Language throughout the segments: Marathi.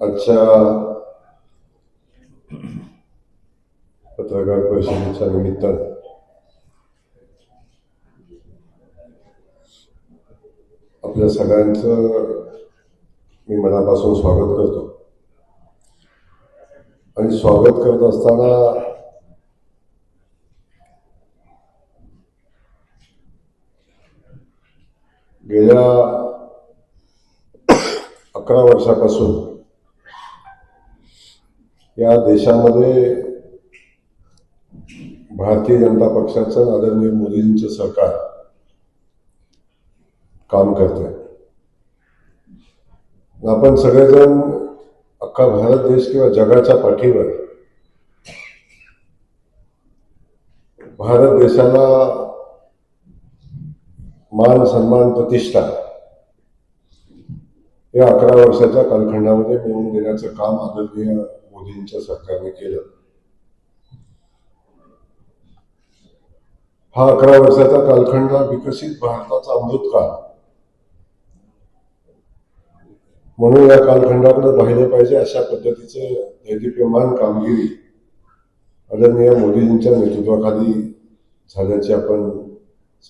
आजच्या पत्रकार परिषदेच्या निमित्तानं. आपल्या सगळ्यांचं मी मनापासून स्वागत करतो. आणि स्वागत करत असताना गेल्या अकरा वर्षापासून या देशामध्ये भारतीय जनता पक्षाचं आदरणीय मोदींचं सरकार काम करत आहे आपण सगळेजण अख्खा भारत देश किंवा जगाच्या पाठीवर भारत देशाला मान सन्मान प्रतिष्ठा या अकरा वर्षाच्या कालखंडामध्ये मिळवून देण्याचं काम आदरणीय मोदींच्या सरकारने केलं. हा अकरा वर्षाचा कालखंड हा विकसित भारताचा अमृतकाळ. म्हणून या कालखंडाकडे पाहिलं पाहिजे अशा पद्धतीचं दैदिप्यमान कामगिरी आदरणीय मोदीजींच्या नेतृत्वाखाली झाल्याचे आपण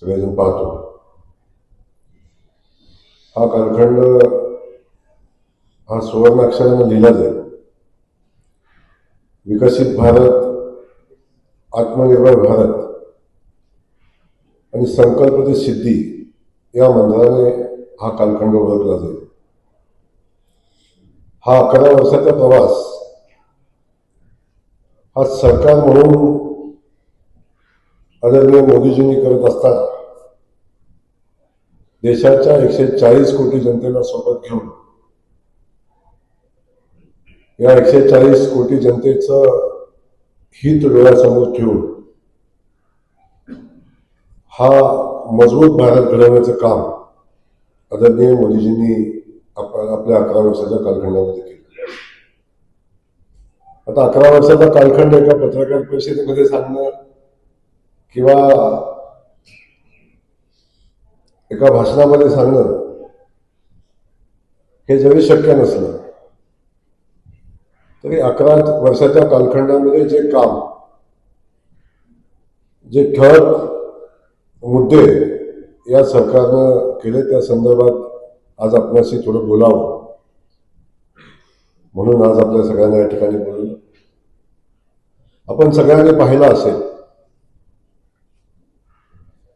सगळेजण पाहतो. हा कालखंड हा सुवर्णाक्षराने लिहिला जाईल. विकसित भारत आत्मनिर्भर भारत आणि संकल्प ते सिद्धी या मंत्राने हा कालखंड ओळखला जाईल. हा अकरा वर्षाचा प्रवास हा सरकार म्हणून आदरणीय मोदीजींनी करत असताना देशाच्या एकशे चाळीस कोटी जनतेला सोबत घेऊन या एकशे चाळीस कोटी जनतेचं हित डोळ्यासमोर ठेवून हा मजबूत भारत घडवण्याचं काम आदरणीय मोदीजींनी आपल्या अकरा वर्षाच्या कालखंडामध्ये केलं. आता अकरा वर्षाचा कालखंड एका पत्रकार परिषदेमध्ये सांगणं किंवा एका भाषणामध्ये सांगणं हे जरी शक्य नसलं तरी अकरा वर्षाच्या कालखंडामध्ये जे काम जे ठळक मुद्दे या सरकारनं केले त्या संदर्भात आज आपल्याशी थोडं बोलावं. म्हणून आज आपल्या सगळ्यांना या ठिकाणी बोलवलं. आपण सगळ्यांनी पाहिलं असेल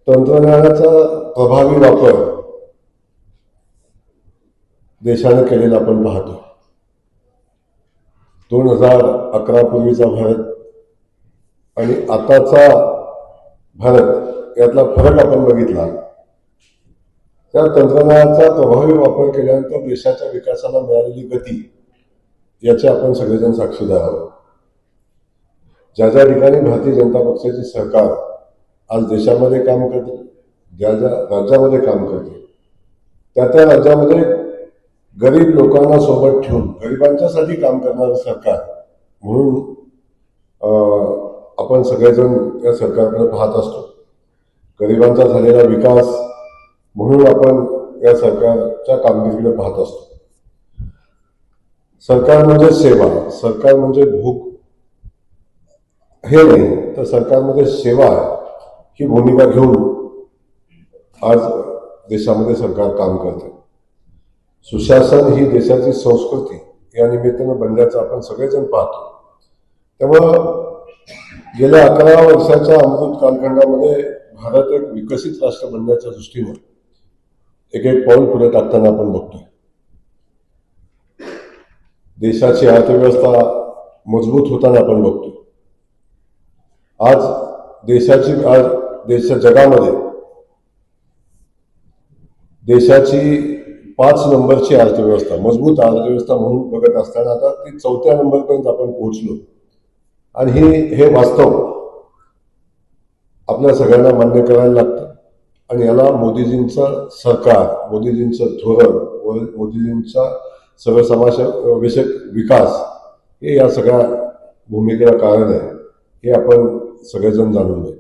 तंत्रज्ञानाचा प्रभावी वापर देशाने केलेला आपण पाहतो. दोन हजार अकरा पूर्वीचा भारत आणि आताचा भारत यातला फरक आपण बघितला. त्या तंत्रज्ञानाचा प्रभावी वापर केल्यानंतर देशाच्या विकासाला मिळालेली गती याचे आपण सगळेजण साक्षीदार आहोत. ज्या ज्या ठिकाणी भारतीय जनता पक्षाचे सरकार आज देशामध्ये काम करते ज्या ज्या राज्यामध्ये काम करते त्या त्या राज्यामध्ये गरीब लोकांना सोबत ठेवून गरिबांच्यासाठी काम करणारं सरकार. म्हणून आपण सगळेजण या सरकारकडे पाहत असतो. गरिबांचा झालेला विकास म्हणून आपण या सरकारच्या कामगिरीकडे पाहत असतो. सरकार म्हणजे सेवा सरकार म्हणजे भूक. हे नाही तर सरकारमध्ये म्हणजे सेवा ही भूमिका घेऊन आज देशामध्ये सरकार काम करते सुशासन ही देशाची संस्कृती. या निमित्तानं बनल्याचं आपण सगळेजण पाहतो. त्यामुळं गेल्या अकरा वर्षाच्या अमृत कालखंडामध्ये भारत एक विकसित राष्ट्र बनण्याच्या दृष्टीनं एक एक पाऊल पुढे टाकताना आपण बघतोय. देशाची अर्थव्यवस्था मजबूत होताना आपण बघतो आज देशाची आज देशा जगामध्ये देशाची पाच नंबरची अर्थव्यवस्था मजबूत अर्थव्यवस्था म्हणून बघत असताना आता ती चौथ्या नंबरपर्यंत आपण पोहोचलो. आणि हे हे वास्तव आपल्या सगळ्यांना मान्य करायला लागतं. आणि याला मोदीजींचं सरकार मोदीजींचं धोरण व मोदीजींचा सर्वसमाज विषयक विकास हे या सगळ्या भूमिकेला कारण आहे. हे आपण सगळेजण जाणून घ्या